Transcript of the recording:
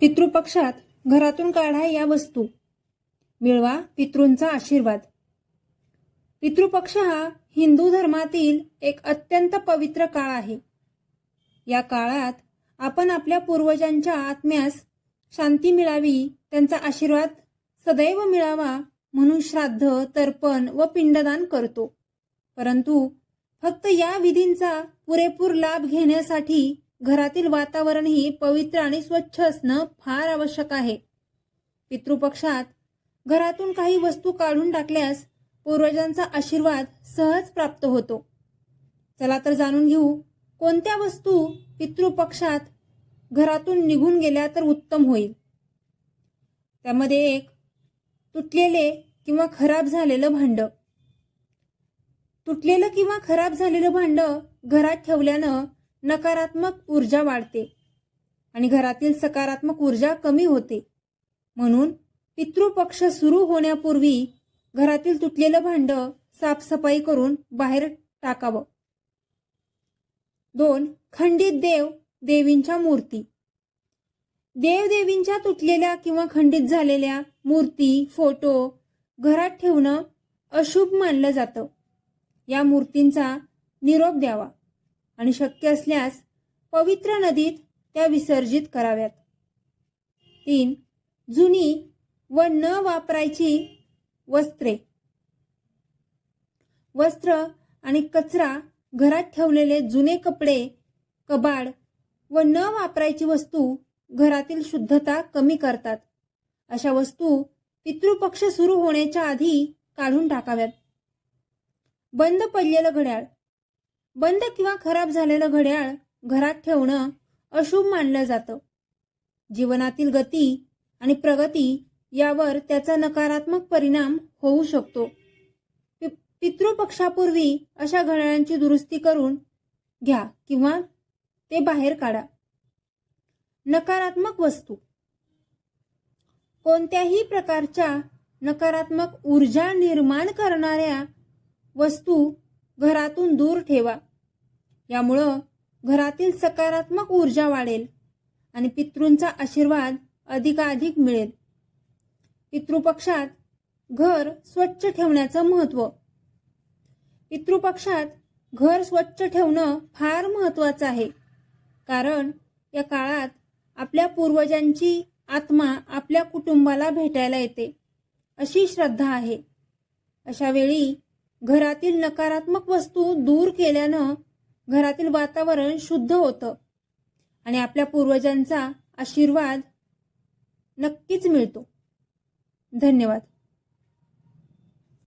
पितृपक्षात घरातून काढा या वस्तू. मिळवा पितृंचा आशीर्वाद. पितृपक्ष हा हिंदू धर्मातील एक अत्यंत पवित्र काळ आहे. या काळात आपण आपल्या पूर्वजांच्या आत्म्यास शांती मिळावी त्यांचा आशीर्वाद सदैव मिळावा म्हणून श्राद्ध तर्पण व पिंडदान करतो. परंतु फक्त या विधींचा पुरेपूर लाभ घेण्यासाठी घरातील वातावरणही पवित्र आणि स्वच्छ असणं फार आवश्यक आहे. पितृपक्षात घरातून काही वस्तू काढून टाकल्यास पूर्वजांचा आशीर्वाद सहज प्राप्त होतो. चला तर जाणून घेऊ कोणत्या वस्तू पितृपक्षात घरातून निघून गेल्या तर उत्तम होईल? त्यामध्ये एक तुटलेले किंवा खराब झालेलं भांड. तुटलेलं किंवा खराब झालेलं भांड घरात ठेवल्यानं नकारात्मक ऊर्जा वाढते आणि घरातील सकारात्मक ऊर्जा कमी होते. म्हणून पितृपक्ष सुरू होण्यापूर्वी घरातील तुटलेलं भांड साफसफाई करून बाहेर टाकावं. दोन खंडित देव देवींच्या मूर्ती. देवदेवींच्या तुटलेल्या किंवा खंडित झालेल्या मूर्ती फोटो घरात ठेवणं अशुभ मानलं जातं. या मूर्तींचा निरोप द्यावा. आणि शक्य असल्यास पवित्र नदीत त्या विसर्जित कराव्यात. तीन जुनी व न वापरायची वस्त्रे. वस्त्र आणि कचरा घरात ठेवलेले जुने कपडे कबाड व न वापरायची वस्तू घरातील शुद्धता कमी करतात. अशा वस्तू पितृपक्ष सुरू होण्याच्या आधी काढून टाकाव्यात. बंद पडलेलं घड्याळ. बंद किंवा खराब झालेलं घड्याळ घरात ठेवणं अशुभ मानलं जातं. जीवनातील गती आणि प्रगती यावर त्याचा नकारात्मक परिणाम होऊ शकतो. पि- पितृपक्षापूर्वी अशा घड्याळांची दुरुस्ती करून घ्या किंवा ते बाहेर काढा. नकारात्मक वस्तू. कोणत्याही प्रकारच्या नकारात्मक ऊर्जा निर्माण करणाऱ्या वस्तू घरातून दूर ठेवा. यामुळं घरातील सकारात्मक ऊर्जा वाढेल आणि पितृंचा आशीर्वाद अधिकाधिक मिळेल. पितृपक्षात घर स्वच्छ ठेवण्याचं महत्त्व. पितृपक्षात घर स्वच्छ ठेवणं फार महत्त्वाचं आहे. कारण या काळात आपल्या पूर्वजांची आत्मा आपल्या कुटुंबाला भेटायला येते अशी श्रद्धा आहे. अशा वेळी घरातील नकारात्मक वस्तू दूर केल्यानं घरातील वातावरण शुद्ध होतं. आणि आपल्या पूर्वजांचा आशीर्वाद नक्कीच मिळतो. धन्यवाद.